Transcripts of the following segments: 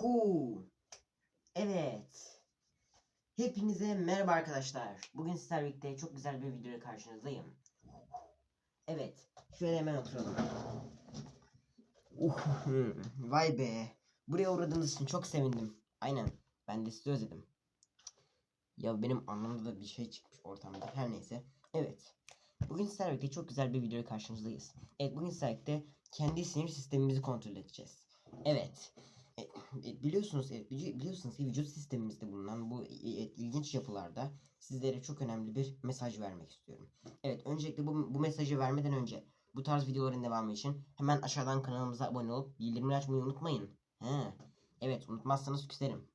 Cool. Evet. Hepinize merhaba arkadaşlar. Bugün sizlerle birlikte çok güzel bir videoya karşınızdayım. Evet. Şöyle hemen oturalım. Uh, vay be. Buraya uğradığınız için çok sevindim. Aynen. Ben de sizi özledim. Ya benim anlamda da bir şey çıkmış ortamda. Her neyse. Evet. Bugün sizlerle birlikte çok güzel bir videoya karşınızdayız. Evet bugün sizlerle birlikte kendi sinir sistemimizi kontrol edeceğiz. Evet. E, biliyorsunuz e, bili- biliyorsunuz ki vücut sistemimizde bulunan bu e, ilginç yapılarda sizlere çok önemli bir mesaj vermek istiyorum. Evet öncelikle bu, bu mesajı vermeden önce bu tarz videoların devamı için hemen aşağıdan kanalımıza abone olup bildirimleri açmayı unutmayın. He. Evet unutmazsanız küserim.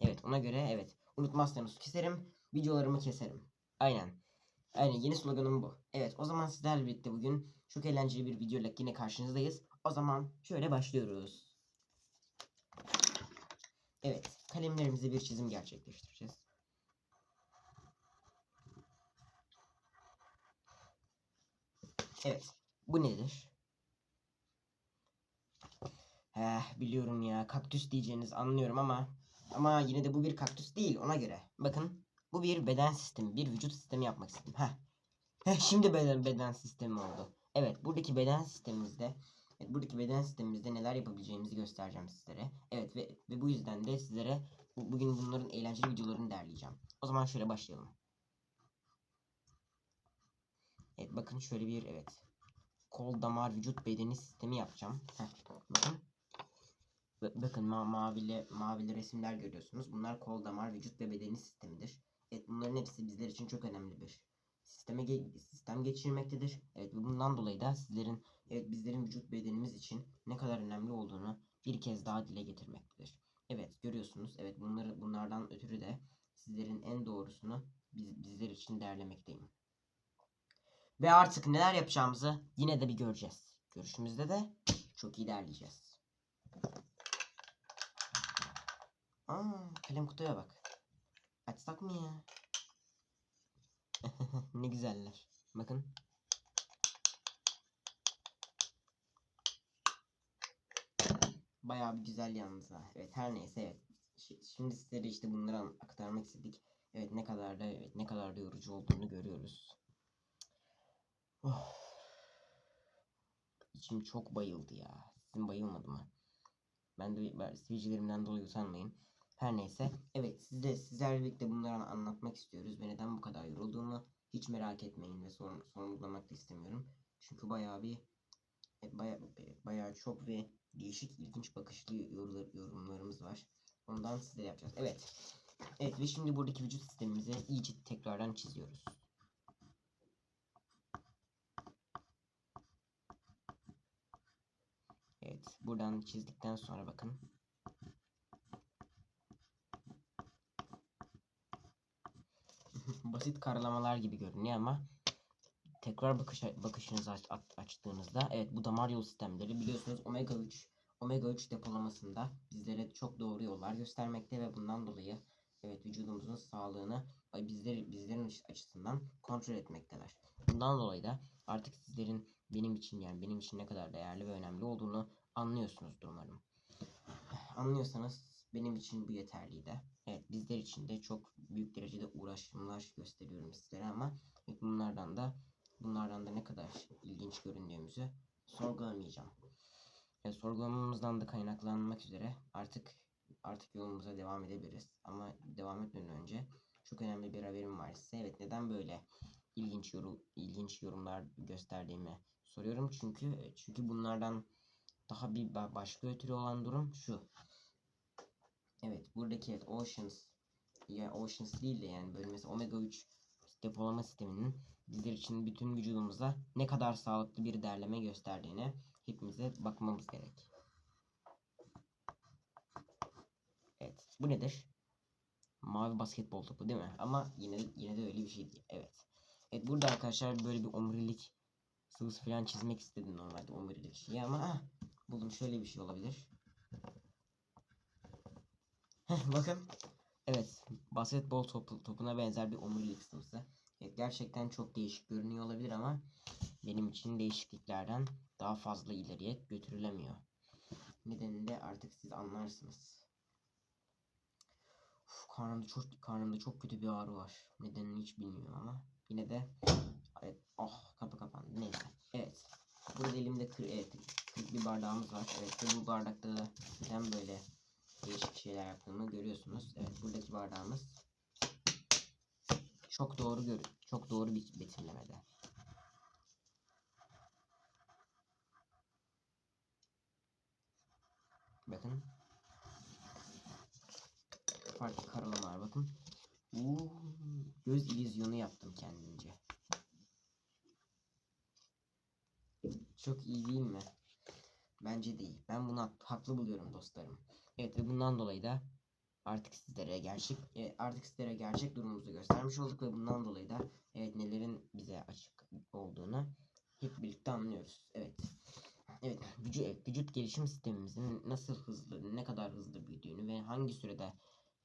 Evet ona göre evet unutmazsanız küserim videolarımı keserim. Aynen. Aynen yeni sloganım bu. Evet o zaman sizlerle birlikte bugün çok eğlenceli bir videoyla yine karşınızdayız. O zaman şöyle başlıyoruz. Evet, kalemlerimize bir çizim gerçekleştireceğiz. Evet, bu nedir? Eh, biliyorum ya, kaktüs diyeceğiniz anlıyorum ama ama yine de bu bir kaktüs değil ona göre. Bakın, bu bir beden sistemi, bir vücut sistemi yapmak istedim. Heh. Heh, şimdi beden beden sistemi oldu. Evet, buradaki beden sistemimizde buradaki beden sistemimizde neler yapabileceğimizi göstereceğim sizlere. Evet ve, ve bu yüzden de sizlere bu- bugün bunların eğlenceli videolarını derleyeceğim. O zaman şöyle başlayalım. Evet bakın şöyle bir evet. Kol, damar, vücut, bedeni sistemi yapacağım. Heh, bakın. Ba- Bakın ma mavili, mavili resimler görüyorsunuz. Bunlar kol, damar, vücut ve bedeni sistemidir. Evet bunların hepsi bizler için çok önemli bir sisteme ge- sistem geçirmektedir. Evet ve bundan dolayı da sizlerin evet bizlerin vücut bedenimiz için ne kadar önemli olduğunu bir kez daha dile getirmektedir. Evet görüyorsunuz. Evet bunları bunlardan ötürü de sizlerin en doğrusunu biz, bizler için derlemekteyim. Ve artık neler yapacağımızı yine de bir göreceğiz. Görüşümüzde de çok iyi derleyeceğiz. Aa, kalem kutuya bak. Açsak mı ya? ne güzeller. Bakın. Bayağı bir güzel yalnız ha. Evet her neyse evet. Şi- Şimdi sizlere işte bunları aktarmak istedik. Evet ne kadar da evet ne kadar da yorucu olduğunu görüyoruz. Oh. İçim çok bayıldı ya. Sizin bayılmadı mı? Ben de ben sivilcelerimden dolayı utanmayın. Her neyse. Evet size sizlerle birlikte bunları an- anlatmak istiyoruz ve neden bu kadar yorulduğumu hiç merak etmeyin ve sorun, sorgulamak da istemiyorum. Çünkü bayağı bir e, bayağı, e, bayağı çok ve değişik ilginç bakışlı yorumlar, yorumlarımız var. Ondan size yapacağız. Evet. Evet ve şimdi buradaki vücut sistemimizi iyice tekrardan çiziyoruz. Evet, buradan çizdikten sonra bakın. Basit karalamalar gibi görünüyor ama tekrar bakış bakışınızı aç, aç- açtığınızda evet bu damar yolu sistemleri biliyorsunuz omega 3 omega 3 depolamasında bizlere çok doğru yollar göstermekte ve bundan dolayı evet vücudumuzun sağlığını bizleri bizlerin aç- açısından kontrol etmekteler. Bundan dolayı da artık sizlerin benim için yani benim için ne kadar değerli ve önemli olduğunu anlıyorsunuzdur umarım. Anlıyorsanız benim için bu yeterliydi. Bizler için de çok büyük derecede uğraşımlar gösteriyorum sizlere ama bunlardan da bunlardan da ne kadar ilginç göründüğümüzü sorgulamayacağım. Evet, sorgulamamızdan da kaynaklanmak üzere artık artık yolumuza devam edebiliriz. Ama devam etmeden önce çok önemli bir haberim var size. Evet neden böyle ilginç yorum ilginç yorumlar gösterdiğimi soruyorum çünkü çünkü bunlardan daha bir ba- başka ötürü olan durum şu. Evet buradaki Oceans ya Oceans değil de yani böyle mesela Omega 3 depolama sisteminin bizler için bütün vücudumuza ne kadar sağlıklı bir derleme gösterdiğine hepimize bakmamız gerek. Evet bu nedir? Mavi basketbol topu değil mi? Ama yine yine de öyle bir şey değil. Evet. Evet burada arkadaşlar böyle bir omurilik sıvısı falan çizmek istedim normalde omurilik şeyi ama ah, buldum şöyle bir şey olabilir. Heh, bakın. Evet. Basketbol topu, topuna benzer bir omurilik sıvısı. Evet, gerçekten çok değişik görünüyor olabilir ama benim için değişikliklerden daha fazla ileriye götürülemiyor. Nedenini de artık siz anlarsınız. Uf, karnımda çok karnımda çok kötü bir ağrı var. Nedenini hiç bilmiyorum ama yine de evet, oh kapı kapandı. Neyse. Evet. Burada elimde kır, evet, kırık bir bardağımız var. Evet ve bu bardakta da neden böyle değişik şeyler yaptığımı görüyorsunuz. Evet buradaki bardağımız çok doğru gör çok doğru bir betimlemede. Bakın. Farklı karalamalar bakın. Uuu, göz illüzyonu yaptım kendimce. Çok iyi değil mi? Bence değil. Ben bunu hak- haklı buluyorum dostlarım. Evet ve bundan dolayı da artık sizlere gerçek e, artık sizlere gerçek durumumuzu göstermiş olduk ve bundan dolayı da evet nelerin bize açık olduğunu hep birlikte anlıyoruz. Evet. Evet, vücut, evet, vücut gelişim sistemimizin nasıl hızlı, ne kadar hızlı büyüdüğünü ve hangi sürede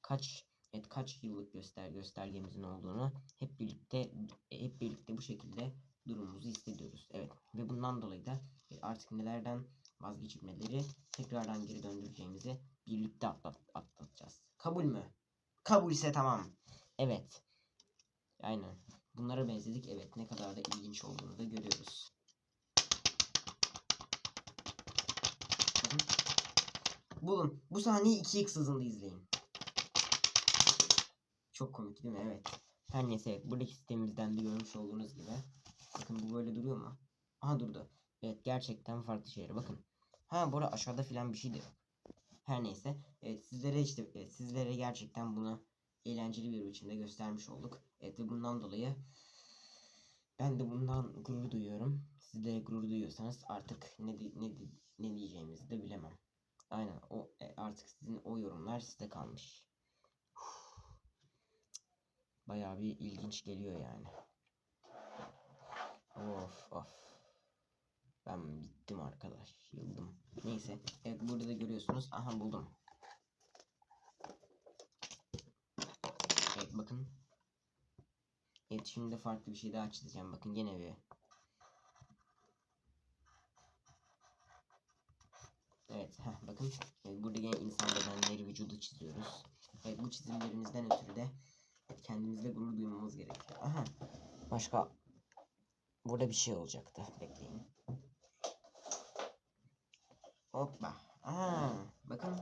kaç evet kaç yıllık göster göstergemizin olduğunu hep birlikte hep birlikte bu şekilde durumumuzu hissediyoruz. Evet ve bundan dolayı da e, artık nelerden vazgeçilmeleri tekrardan geri döndüreceğimizi birlikte atlat atlatacağız. Kabul mü? Kabul ise tamam. Evet. Aynen. Bunlara benzedik. Evet ne kadar da ilginç olduğunu da görüyoruz. Bulun. Bu sahneyi 2x hızında izleyin. Çok komik değil mi? Evet. Her neyse buradaki sistemimizden de görmüş olduğunuz gibi. Bakın bu böyle duruyor mu? Aha durdu. Evet gerçekten farklı şeyler. Bakın. Ha bu arada aşağıda filan bir şey de yok. Her neyse. Evet sizlere işte evet, sizlere gerçekten bunu eğlenceli bir biçimde göstermiş olduk. Evet ve bundan dolayı ben de bundan gurur duyuyorum. Siz de gurur duyuyorsanız artık ne ne ne diyeceğimizi de bilemem. Aynen o e, artık sizin o yorumlar sizde kalmış. Bayağı bir ilginç geliyor yani. Of of. Ben bittim arkadaş. Yıldım. Neyse. Evet burada da görüyorsunuz. Aha buldum. Evet bakın. Evet şimdi de farklı bir şey daha çizeceğim. Bakın gene bir. Evet heh, bakın. Evet, burada gene insan bedenleri vücudu çiziyoruz. Evet bu çizimlerimizden ötürü de kendimizle gurur duymamız gerekiyor. Aha. Başka Burada bir şey olacaktı. Bekleyin. Hoppa. Aa, bakın.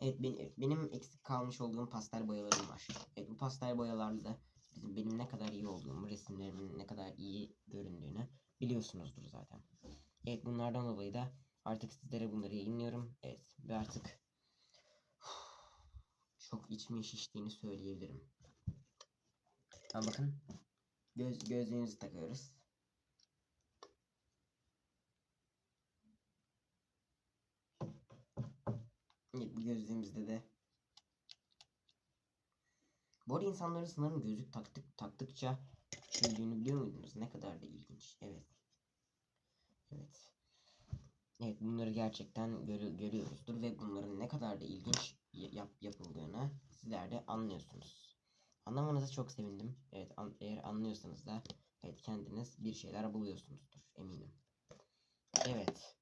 Evet, ben, evet, benim eksik kalmış olduğum pastel boyalarım var. Evet bu pastel boyalarla bizim benim ne kadar iyi olduğumu, resimlerimin ne kadar iyi göründüğünü biliyorsunuzdur zaten. Evet bunlardan dolayı da artık sizlere bunları yayınlıyorum. Evet ve artık çok içimin şiştiğini söyleyebilirim. Ha bakın. Göz, gözlüğünüzü takıyoruz. Bu gözlüğümüzde de bu arada insanların sanırım gözlük taktık taktıkça küçüldüğünü biliyor muydunuz? Ne kadar da ilginç. Evet. Evet. Evet bunları gerçekten görü görüyoruzdur ve bunların ne kadar da ilginç yap yapıldığını sizler de anlıyorsunuz. Anlamanıza çok sevindim. Evet an eğer anlıyorsanız da evet kendiniz bir şeyler buluyorsunuzdur eminim. Evet.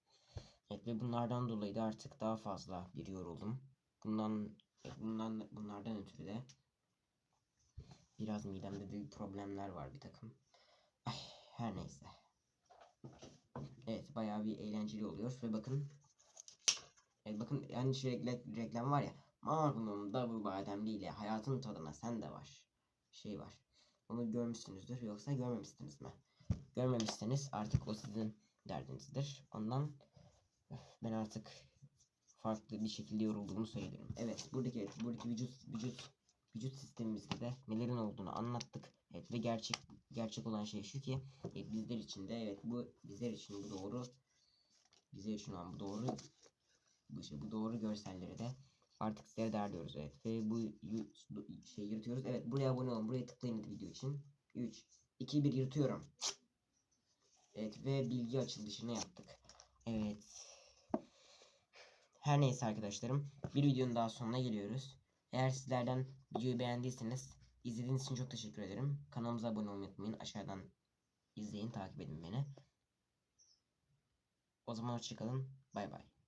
Evet ve bunlardan dolayı da artık daha fazla bir yoruldum. Bundan e, bundan bunlardan ötürü de biraz midemde de problemler var bir takım. Ay, her neyse. Evet bayağı bir eğlenceli oluyor ve bakın Evet bakın yani şu reklam, reklam var ya Magnum Double Bademli ile hayatın tadına sen de var. Şey var. Onu görmüşsünüzdür yoksa görmemişsiniz mi? Görmemişseniz artık o sizin derdinizdir. Ondan ben artık farklı bir şekilde yorulduğumu söylerim. Evet buradaki buradaki vücut vücut vücut sistemimizde de nelerin olduğunu anlattık. Evet ve gerçek gerçek olan şey şu ki e, bizler için de evet bu bizler için bu doğru bizler için olan bu doğru bu, şey, bu doğru görselleri de artık sizlere derliyoruz evet ve bu şey yırtıyoruz. Evet buraya abone olun. Buraya tıklayın video için. 3 2 1 yırtıyorum. Evet ve bilgi açılışını yaptık. Evet. Her neyse arkadaşlarım. Bir videonun daha sonuna geliyoruz. Eğer sizlerden videoyu beğendiyseniz izlediğiniz için çok teşekkür ederim. Kanalımıza abone olmayı unutmayın. Aşağıdan izleyin, takip edin beni. O zaman hoşçakalın. Bay bay.